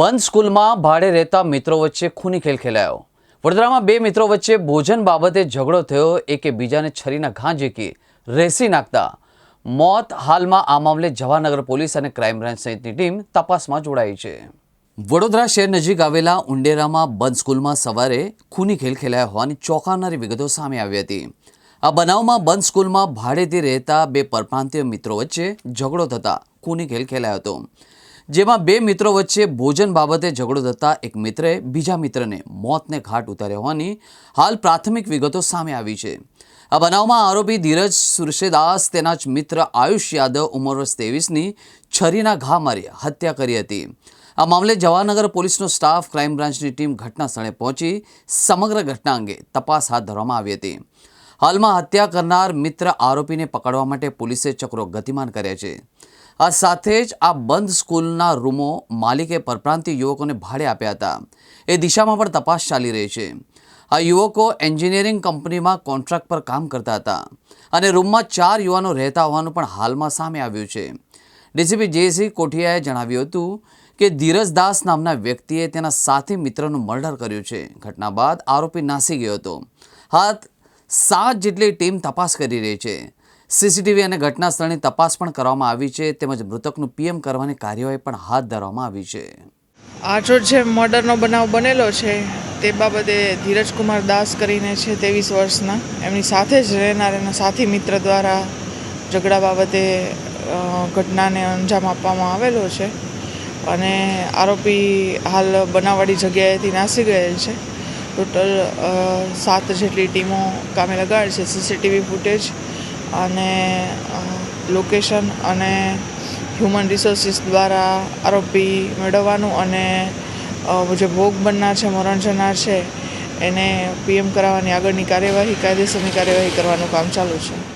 બંધ સ્કૂલમાં ભાડે રહેતા મિત્રો વચ્ચે ખૂની ખેલ ખેલાયો. વડોદરામાં બે મિત્રો વચ્ચે ભોજન બાબતે ઝઘડો થયો, એકે બીજાને છરીના ઘા ઝીકી રેસી નાખતા. મોત હાલમાં આ મામલે જવાનગર પોલીસ અને ક્રાઇમ બ્રાન્ચ સહિતની ટીમ તપાસમાં જોડાઈ છે. વડોદરા શહેર નજીક આવેલા ઉંડેરામાં બંધ સ્કૂલમાં સવારે ખૂની ખેલ ખેલાયા હોવાની ચોંકાવનારી વિગતો સામે આવી હતી. આ બનાવમાં બંધ સ્કૂલમાં ભાડેથી રહેતા બે પરપ્રાંતીય મિત્રો વચ્ચે ઝઘડો થતા ખૂની ખેલ ખેલાયો હતો. જેમાં બે મિત્રો વચ્ચે ભોજન બાબતે ઝઘડો થતા એક મિત્રે બીજા મિત્રને મોતને ઘાટ ઉતાર્યા હોવાની હાલ પ્રાથમિક વિગતો સામે આવી છે. આ બનાવમાં આરોપી ધીરજ સુરશેદાસ તેના જ મિત્ર આયુષ યાદવ ઉંમર વર્ષ ત્રેવીસની છરીના ઘા મારી હત્યા કરી હતી. આ મામલે જવાહરનગર પોલીસનો સ્ટાફ ક્રાઇમ બ્રાન્ચની ટીમ ઘટના સ્થળે પહોંચી સમગ્ર ઘટના અંગે તપાસ હાથ ધરવામાં આવી હતી. હાલમાં હત્યા કરનાર મિત્ર આરોપીને પકડવા માટે પોલીસે ચક્રો ગતિમાન કર્યા છે. આ સાથે જ આ બંધ સ્કૂલના રૂમો માલિકે પરપ્રાંતિય યુવકોને ભાડે આપ્યા હતા. એ દિશામાં પણ તપાસ ચાલી રહી છે. આ યુવકો એન્જિનિયરિંગ કંપનીમાં કોન્ટ્રાક્ટ પર કામ કરતા હતા અને રૂમમાં ચાર યુવાનો રહેતા હોવાનું પણ હાલમાં સામે આવ્યું છે. ડીસીપી જેસી કોઠિયાએ જણાવ્યું હતું કે ધીરજ દાસ નામના વ્યક્તિએ તેના સાથી મિત્રનું મર્ડર કર્યું છે. ઘટના બાદ આરોપી નાસી ગયો હતો. હાથ સાત જેટલી ટીમ તપાસ કરી રહી છે. સીસીટીવી અને ઘટના સ્થળની તપાસ પણ કરવામાં આવી છે, તેમજ મૃતકનું પીએમ કરવાની કાર્યવાહી પણ હાથ ધરવામાં આવી છે. આજો જે મર્ડરનો બનાવ બનેલો છે, તે બાબતે ધીરજકુમાર દાસ કરીને છે ત્રેવીસ વર્ષના. એમની સાથે જ રહેનાર એના સાથી મિત્ર દ્વારા ઝઘડા બાબતે ઘટનાને અંજામ આપવામાં આવેલો છે. અને આરોપી હાલ બનાવવાળી જગ્યાએથી નાસી ગયેલ છે. ટોટલ સાત જેટલી ટીમો કામે લગાડે છે. સીસીટીવી ફૂટેજ અને લોકેશન અને હ્યુમન રિસોર્સિસ દ્વારા આરોપી મેળવવાનું અને જે ભોગ બનનાર છે, મરણ જનાર છે, એને પીએમ કરાવવાની આગળની કાર્યવાહી, કાયદેસરની કાર્યવાહી કરવાનું કામ ચાલુ છે.